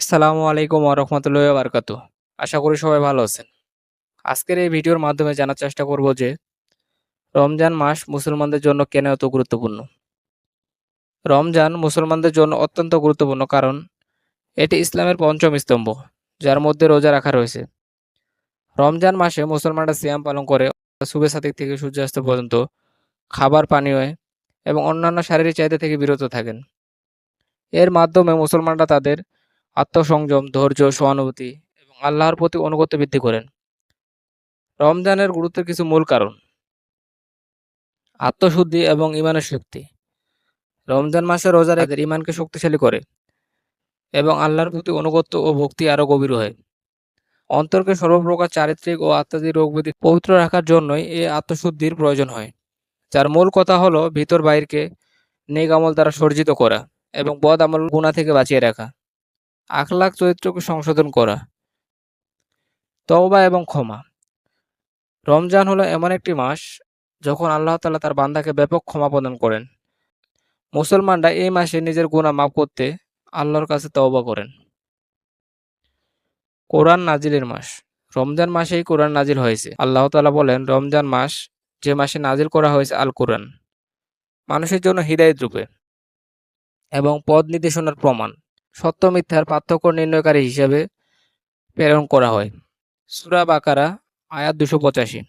আসসালামু আলাইকুম ওরহমতুল্লাহ বারকাত আশা করি সবাই ভালো আছেন। আজকের এই ভিডিওর মাধ্যমে জানার চেষ্টা করব যে, রমজান মাস মুসলমানদের জন্য কেন এত গুরুত্বপূর্ণ? রমজান মুসলমানদের জন্য অত্যন্ত গুরুত্বপূর্ণ কারণ, এটি ইসলামের পঞ্চম স্তম্ভ, যার মধ্যে রোজা রাখা রয়েছে। রমজান মাসে মুসলমানরা সিয়াম পালন করে শুভে সাদিক থেকে সূর্যাস্ত পর্যন্ত খাবার, পানীয় এবং অন্যান্য শারীরিক চাহিদা থেকে বিরত থাকেন। এর মাধ্যমে মুসলমানরা তাদের আত্মসংযম, ধৈর্য, সহানুভূতি এবং আল্লাহর প্রতি অনুগত্য বৃদ্ধি করেন। রমজানের গুরুত্বের কিছু মূল কারণ। আত্মশুদ্ধি এবং ইমানের শক্তি। রমজান মাসে রোজা রেখে ইমানকে শক্তিশালী করে এবং আল্লাহর প্রতি অনুগত্য ও ভক্তি আরও গভীর হয়। অন্তরকে সর্বপ্রকার চারিত্রিক ও আত্মাদি রোগবিধি পবিত্র রাখার জন্যই এই আত্মশুদ্ধির প্রয়োজন হয়। যার মূল কথা হলো ভিতর বাইরকে নেক আমল দ্বারা সর্জিত করা এবং বদ আমল গুণা থেকে বাঁচিয়ে রাখা। আখলাক চরিত্রকে সংশোধন করা। তওবা এবং ক্ষমা। রমজান হলো এমন একটি মাস যখন আল্লাহ তাআলা তার বান্দাকে ব্যাপক ক্ষমা প্রদান করেন। মুসলমানরা এই মাসে নিজের গুনাহ মাফ করতে আল্লাহর কাছে তওবা করেন। কোরআন নাজিলের মাস। রমজান মাসেই কোরআন নাজিল হয়েছে। আল্লাহ তাআলা বলেন, রমজান মাস যে মাসে নাজিল করা হয়েছে আল কোরআন মানুষের জন্য হৃদায়ত রূপে এবং পদ নির্দেশনার প্রমাণ। সত্য মিথ্যার পার্থক্য নির্ণয়কারী হিসেবে প্রেরণ করা হয়। সূরা বাকারা, আয়াত দুশো পঁচাশি।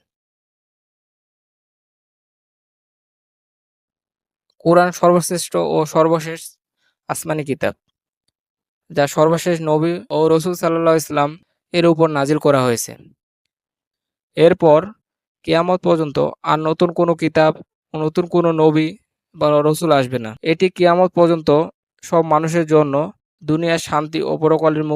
কোরআন সর্বশ্রেষ্ঠ ও সর্বশেষ আসমানি কিতাব, যা সর্বশেষ নবী ও রসুল সাল্লাহ ইসলাম এর উপর নাজিল করা হয়েছে। এরপর কেয়ামত পর্যন্ত আর নতুন কোনো কিতাব নতুন কোনো নবী বা রসুল আসবে না। এটি কিয়ামত পর্যন্ত সব মানুষের জন্য দুনিয়ার শান্তি ও পরকালের